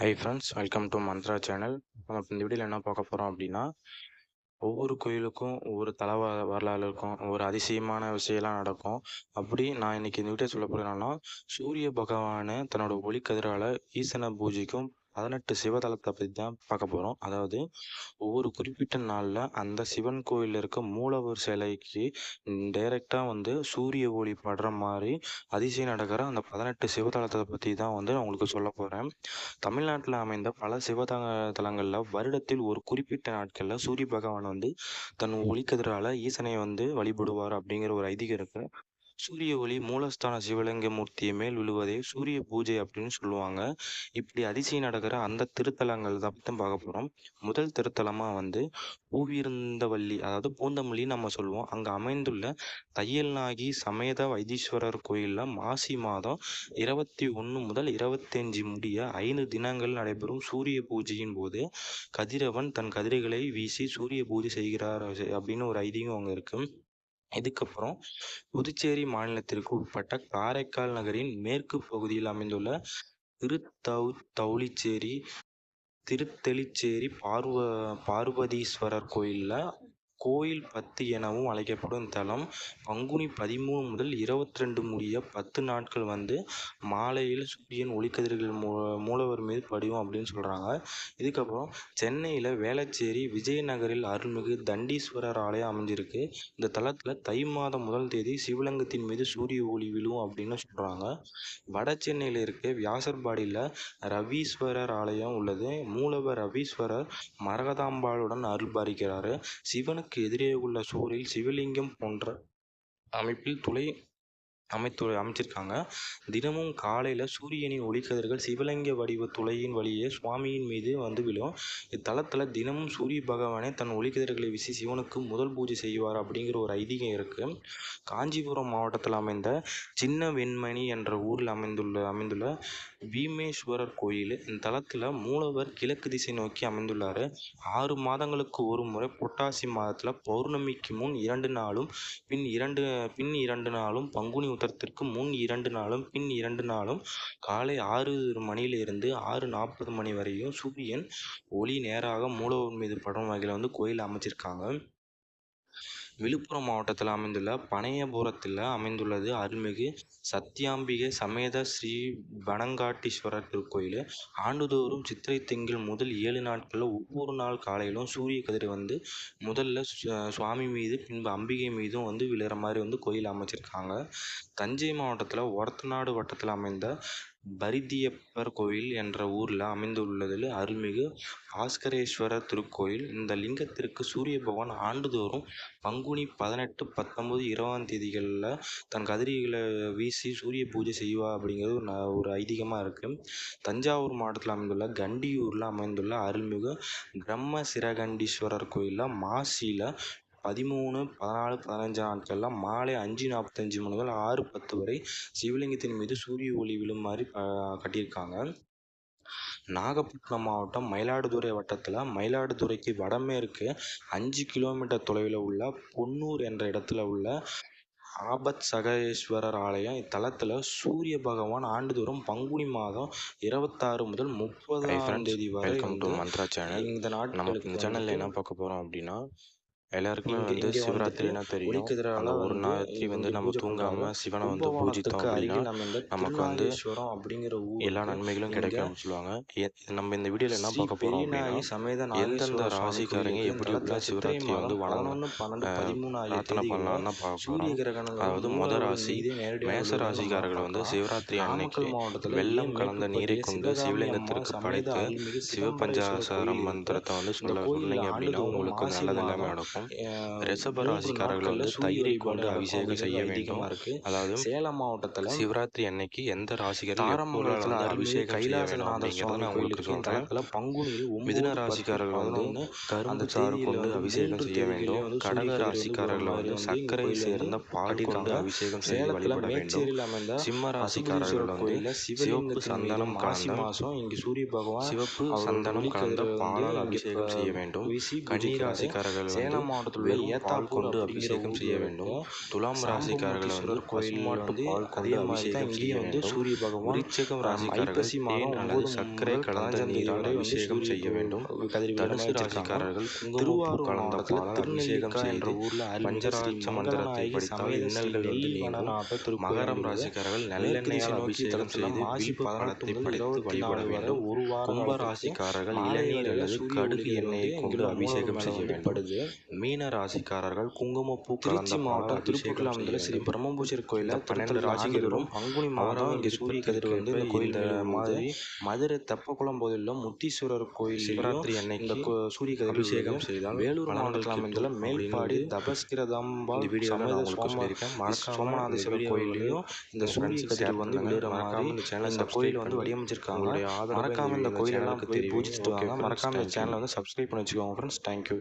Hi friends welcome to Mantra channel நம்ம இந்த வீடியோவில் என்ன பார்க்க போகிறோம் அப்படின்னா ஒவ்வொரு கோயிலுக்கும் ஒவ்வொரு தலை வரலாறு இருக்கும் ஒவ்வொரு அதிசயமான விஷயம்லாம் நடக்கும். அப்படி நான் இன்னைக்கு இந்த வீடியோ சொல்ல போகிறேன்னா சூரிய பகவான் தன்னோட ஒளிக்கதிரால் ஈசனை பூஜைக்கும் பதினெட்டு சிவதலத்தை பற்றி தான் பார்க்க போகிறோம் அதாவது ஒவ்வொரு குறிப்பிட்ட நாளில் அந்த சிவன் கோயிலில் இருக்க மூலவர் சிலைக்கு டைரெக்டாக வந்து சூரிய ஒளி படுற மாதிரி அதிசயம் நடக்கிற அந்த பதினெட்டு சிவதலத்தை பற்றி தான் வந்து நான் உங்களுக்கு சொல்ல போகிறேன் தமிழ்நாட்டில் அமைந்த பல சிவதல தலங்களில் வருடத்தில் ஒரு குறிப்பிட்ட நாட்களில் சூரிய பகவான் வந்து தன் ஒளிக்கதிரால் ஈசனை வந்து வழிபடுவார் அப்படிங்கிற ஒரு ஐதீகம் இருக்குது சூரிய ஒளி மூலஸ்தான சிவலிங்க மூர்த்தியை மேல் விழுவதே சூரிய பூஜை அப்படின்னு சொல்லுவாங்க. இப்படி அதிசயம் நடக்கிற அந்த திருத்தலங்கள் தான் பற்றி பார்க்க போகிறோம் முதல் திருத்தலமாக வந்து பூவிருந்தவல்லி அதாவது பூந்தமல்லி நம்ம சொல்லுவோம். அங்கே அமைந்துள்ள தையல்நாகி சமேத வைத்தீஸ்வரர் கோயிலில் மாசி மாதம் இருபத்தி ஒன்று முதல் இருபத்தஞ்சு முடிய ஐந்து தினங்கள் நடைபெறும் சூரிய பூஜையின் போது கதிரவன் தன் கதிரைகளை வீசி சூரிய பூஜை செய்கிறார் அப்படின்னு ஒரு ஐதீகம் அங்கே இருக்கு. இதுக்கப்புறம் புதுச்சேரி மாநிலத்திற்கு உட்பட்ட காரைக்கால் நகரின் மேற்கு பகுதியில் அமைந்துள்ள திருத்தௌ தௌலிச்சேரி திருத்தெளிச்சேரி பார்வ பார்வதீஸ்வரர் கோயிலில் கோயில் பத்து எனவும் அழைக்கப்படும் தலம் பங்குனி பதிமூணு முதல் இருபத்தி ரெண்டு முடிய பத்து நாட்கள் வந்து மாலையில் சூரியன் ஒளிக்கதிர்கள் மூ மூலவர் மீது படியும் அப்படின்னு சொல்கிறாங்க இதுக்கப்புறம் சென்னையில் வேளச்சேரி விஜயநகரில் அருள்மிகு தண்டீஸ்வரர் ஆலயம் அமைஞ்சிருக்கு. இந்த தலத்தில் தை மாதம் முதல் தேதி சிவலிங்கத்தின் மீது சூரிய ஒளி விழும் அப்படின்னு சொல்கிறாங்க வட சென்னையில் இருக்க வியாசர்பாடியில் ரவீஸ்வரர் ஆலயம் உள்ளது. மூலவர் ரவீஸ்வரர் மரகதாம்பாளுடன் அருள் சிவனுக்கு எதிரே உள்ள சுவரில் சிவலிங்கம் போன்ற அமைப்பில் துளை அமைத்து அமைச்சிருக்காங்க. தினமும் காலையில் சூரியனின் ஒளிக்கதிர்கள் சிவலிங்க வடிவ துளையின் வழியே சுவாமியின் மீது வந்து விழும். இத்தலத்தில் தினமும் சூரிய பகவானே தன் ஒளிக்கதிர்களை வீசி சிவனுக்கு முதல் பூஜை செய்வார் அப்படிங்கிற ஒரு ஐதீகம் இருக்குது காஞ்சிபுரம் மாவட்டத்தில் அமைந்த சின்ன வெண்மணி என்ற ஊரில் அமைந்துள்ள அமைந்துள்ள பீமேஸ்வரர் கோயில் இந்த தலத்தில் மூலவர் கிழக்கு திசை நோக்கி அமைந்துள்ளார். ஆறு மாதங்களுக்கு ஒரு முறை புரட்டாசி மாதத்தில் பௌர்ணமிக்கு முன் இரண்டு நாளும் பின் இரண்டு பின் இரண்டு நாளும் பங்குனி கூட்டத்திற்கு முன் இரண்டு நாளும் பின் இரண்டு நாளும் காலை ஆறு மணியிலிருந்து ஆறு நாற்பது மணி வரையும் சூரியன் ஒளி நேராக மூலவர் மீது படும் வகையில் வந்து கோயில் அமைச்சிருக்காங்க. விழுப்புரம் மாவட்டத்தில் அமைந்துள்ள பனையபுரத்தில் அமைந்துள்ளது அருள்மிகு சத்யாம்பிகை சமேத ஸ்ரீ வனங்காட்டீஸ்வரர் திருக்கோயில். ஆண்டுதோறும் சித்திரை திங்கள் முதல் ஏழு நாட்களில் ஒவ்வொரு நாள் காலையிலும் சூரிய கதிர் வந்து முதல்ல சுவாமி மீது பின்பு அம்பிகை மீதும் வந்து விழுற மாதிரி வந்து கோயில் அமைச்சிருக்காங்க. தஞ்சை மாவட்டத்தில் ஒரத்தநாடு வட்டத்தில் அமைந்த பரிதியப்பர் கோயில் என்ற ஊரில் அமைந்துள்ளதில் அருள்மிகு பாஸ்கரேஸ்வரர் திருக்கோயில். இந்த லிங்கத்திற்கு சூரிய பகவான் ஆண்டுதோறும் பங்குனி பதினெட்டு பத்தொம்போது இருபதாம் தேதிகளில் தன் கதிரிகளை வீசி சூரிய பூஜை செய்வா அப்படிங்கிறது ஒரு ந- ஒரு ஐதீகமாக இருக்குது தஞ்சாவூர் மாவட்டத்தில் அமைந்துள்ள கண்டியூரில் அமைந்துள்ள அருள்மிகு பிரம்ம சிரகண்டீஸ்வரர் கோயிலில் மாசியில் பதிமூணு பதினாலு பதினஞ்சு நாட்களில் மாலை அஞ்சு நாற்பத்தஞ்சு முதல் ஆறு பத்து வரை சிவலிங்கத்தின் மீது சூரிய ஒளி விழும் மாதிரி ப- கட்டியிருக்காங்க. நாகப்பட்டினம் மாவட்டம் மயிலாடுதுறை வட்டத்தில் மயிலாடுதுறைக்கு வடமேற்கு அஞ்சு கிலோமீட்டர் தொலைவில் உள்ள பொன்னூர் என்ற இடத்துல உள்ள ஆபத் சகேஸ்வரர் ஆலயம் இத்தலத்தில் சூரிய பகவான் ஆண்டுதோறும் பங்குனி மாதம் இருபத்தாறு முதல் முப்பதாம் தேதி வரை இந்த நமக்கு நாட்களுக்கு இந்த சேனல்ல என்ன பார்க்க போறோம் அப்படின்னா எல்லாருக்குமே வந்து சிவராத்திரினா தெரியும் அந்த ஒரு நாளைக்கு வந்து நம்ம தூங்காம. சிவனை வந்து பூஜித்தோம் அப்படின்னா நமக்கு வந்து அப்படிங்கிற எல்லா. நன்மைகளும் கிடைக்கும் சொல்லுவாங்க நம்ம இந்த வீடியோல என்ன பார்க்க போறோம் அப்படின்னா எந்தெந்த ராசிக்காரங்க எப்படி எப்படிலாம் சித்திரை சிவராத்திரியை வந்து வணங்கணும் பிரார்த்தனை பண்ணலாம்னு பார்க்க போறோம் அதாவது முத ராசி மேச ராசிக்காரர்கள் வந்து. சிவராத்திரி அன்னைக்கு வெள்ளம் கலந்த நீரை கொண்டு சிவலிங்கத்திற்கு படைத்து அருள்மிகு சிதம்பரேஸ்வரர் சிவபஞ்சாசார கோயில் மந்திரத்தை வந்து சொல்ல சொன்னீங்க அப்படின்னா உங்களுக்கு நல்லது எல்லாமே நடக்கும் அஹ், ரிஷப ராசிக்காரர்கள் வந்து தயிரை கொண்டு அபிஷேகம் செய்ய வேண்டும். அதாவது சேலம் மாவட்டத்தில் சிவராத்திரி அன்னைக்கு எந்த ராசிக்காரர்கள் அபிஷேகம் செய்ய கைலாசநாதர் சுவாமி உங்களுக்கு சொல்றேன். பங்குனியில் மிதுன ராசிக்காரர்கள் வந்து கரும்பு சாறு கொண்டு அபிஷேகம் செய்ய வேண்டும். கடக ராசிக்காரர்கள் வந்து சர்க்கரை சேர்ந்த பால் கொண்டு. அபிஷேகம் சேலத்துல வழிபட வேண்டும். சிம்ம ராசிக்காரர்கள் வந்து சிவப்பு சந்தனம் கலந்த மாசம் இங்கு சூரிய பகவான் சிவப்பு சந்தனம் கலந்த பாலால் அபிஷேகம் செய்ய வேண்டும். கன்னி. ராசிக்காரர்கள் சேலம் மாவட்டத்தில் உள்ள ஏத்தால் கொண்டு அபிஷேகம் செய்ய வேண்டும். துலாம் ராசிக்காரர்கள் வந்து பசுமாட்டு பால் கொண்டு அபிஷேகம் செய்ய வந்து சூரிய பகவான் விருச்சிகம் ராசிக்காரர்கள் தேன் அல்லது சர்க்கரை கலந்த நீரால் அபிஷேகம் செய்ய வேண்டும். தனுசு ராசிக்காரர்கள் திருவாரூர் கலந்த பாலால் அபிஷேகம் செய்து பஞ்சராட்ச மந்திரத்தை படித்தால் இன்னல்கள் வந்து நீங்கும். மகரம். ராசிக்காரர்கள் நல்லெண்ணெயால் அபிஷேகம் செய்து பழத்தை முதல் படைத்து வழிபட வேண்டும். ஒரு கும்ப ராசிக்காரர்கள் இளநீர் அல்லது கடுகு எண்ணெயை கொண்டு அபிஷேகம் செய்ய வேண்டும். மீன ராசிக்காரர்கள் குங்குமப்பூ திருச்சி மாவட்டம் செய்ய ஸ்ரீ பிரம்மபூஜர் கோயில இந்த பன்னெண்டு ராசிகளும் பங்குனி மாதம் இங்கே சூரிய கதிர் வந்து இந்த கோயில் மாதிரி மாதிரி தெப்பக்குளம் பகுதியில் முத்தீஸ்வரர் கோயில் சிவராத்திரி அன்னைக்கு சூரிய கதிர் அபிஷேகம். செய்தால் வேலூர் மாவட்டத்தில் அமைந்துள்ள மேல்பாடி அப்படின்னு தபஸ்கிரதம்பாள் இந்த வீடியோவில் சமேத நான் உங்களுக்கு சோம சொல்லியிருக்கேன். மறக்காம இந்த சோமநாதேஸ்வரர் வீடியோவை கோயிலையும் இந்த சூரிய கதிர் வந்து விழுகிற மாதிரி இந்த கோயில் வந்து வடிவமைச்சிருக்காங்க. மறக்காம இந்த கோயிலெல்லாம் போய் பூஜிச்சுட்டு வாங்க. மறக்காம இந்த சேனலை வந்து சப்ஸ்கிரைப் பண்ணி வச்சுக்கோங்க ஃப்ரெண்ட்ஸ் தேங்க்யூ